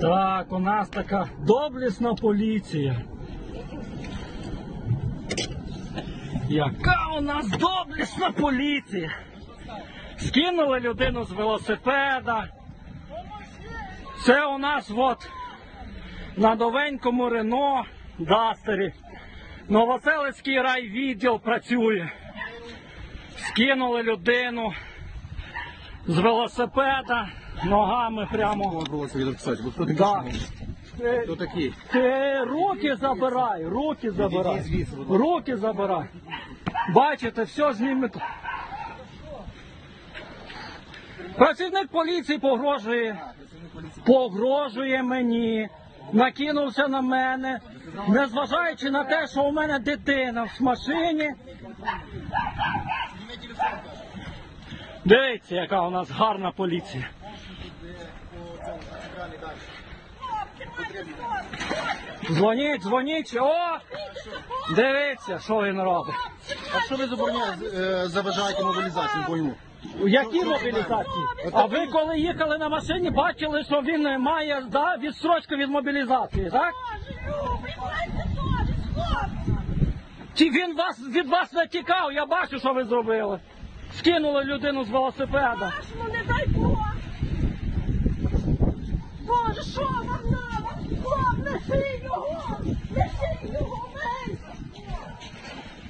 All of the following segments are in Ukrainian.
Так, у нас така доблесна поліція. Яка у нас доблесна поліція? Скинули людину з велосипеда. Це у нас от на новенькому Рено Дастері. Новоселицький райвідділ працює. Скинули людину з велосипеда ногами прямо. Хто? Да. такий? Ти руки забирай, руки забирай. Руки забирай. Бачите, все знімете. Працівник поліції погрожує. Погрожує мені. Накинувся на мене, незважаючи на те, що у мене дитина в машині. Дивіться, яка у нас гарна поліція. Дзвоніть, дзвоніть. О! Дивіться, що він робить. А що ви забороняєте, е, заважаєте мобілізацію, пойму? У якій мобілізації? А ви коли їхали на машині, бачили, що він має да, відстрочку від мобілізації, так? Чи він вас від вас не тікав? Я бачу, що ви зробили. Скинули людину з велосипеда. Ну не дай Бог! Боже, що вам надо? Хлоп, лиши його! Лиши його, Мельс!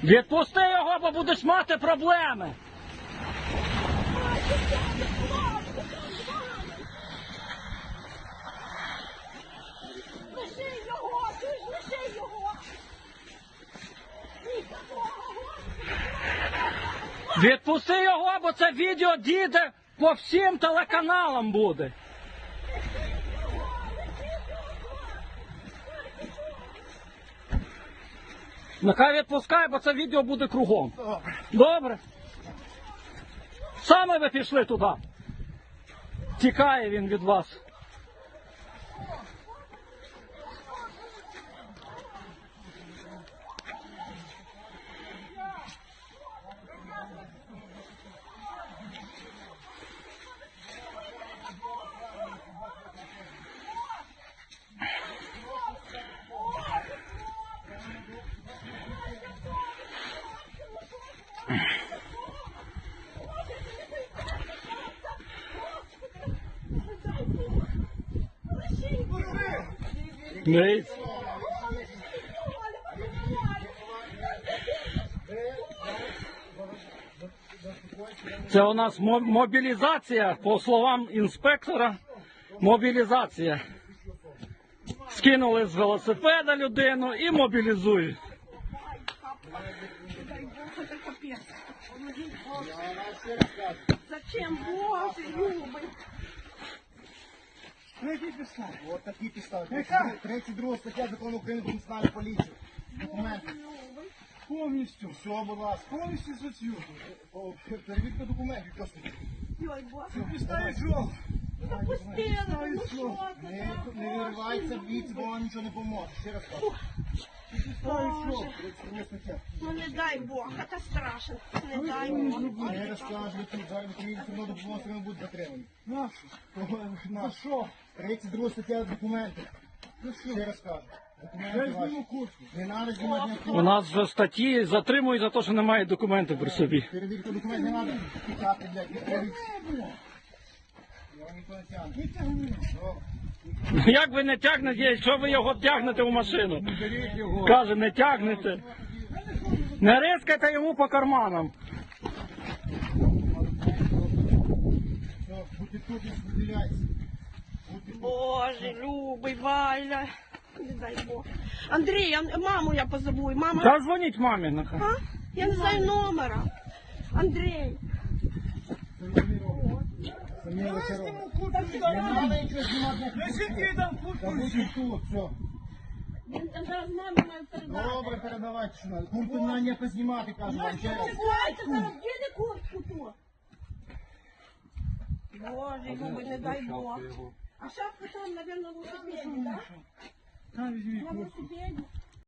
Відпусти його, бо будеш мати проблеми. Лиши його! Ти ж лиши його! Нікого! Відпусти його, бо це відео діде по всім телеканалам буде. Нехай відпускає, бо це відео буде кругом. Добре. Саме ви пішли туди. Тікає він від вас. Дивіться. Це у нас мобілізація, по словам інспектора, мобілізація. Скинули з велосипеда людину і мобілізують. Дай Бог, це Зачем Боже. От такі підстави. 32 стаття закону України про національну поліцію. Документи. Повністю. Все, будь ласка. Повністю за цю. Перевірка документів просто. Йой, Боже. Підстави що? Запустили, ну що Не, виривайся від, бо вам нічого не поможе. Ще раз кажу. Боже, ну не дай Бог, це страшно. Не дай Бог. Ви тут зараз все одно будуть затримані. Нашу? На що? 32 стаття документи. Ще раз кажу. Документи ваші. Не треба знімати У нас вже статті затримують за те, що немає документів при собі. Перевірка документів не треба тікати, блядь. відходить. Його ніхто не тягне. Добре. Як ви не тягнете, якщо ви його тягнете в машину? Каже, не тягнете. Не рискайте йому по карманам. Боже, любий, Валя. Не дай Бог. Андрій, а- маму я позову. Мама, Та дзвоніть мамі. нехай. а? Я не знаю номера. Андрій. Не треба нічого знімати. Та будьте тут, все. Він там зараз мамі має передати. Добре, передавайте, що надо. Куртку на не познімати, кажу вам ще раз. Зараз діди куртку тут. Боже, любий, не дай Бог. А шапка там, мабуть, на велосипеді, так? Та візьміть На куртку. велосипеді.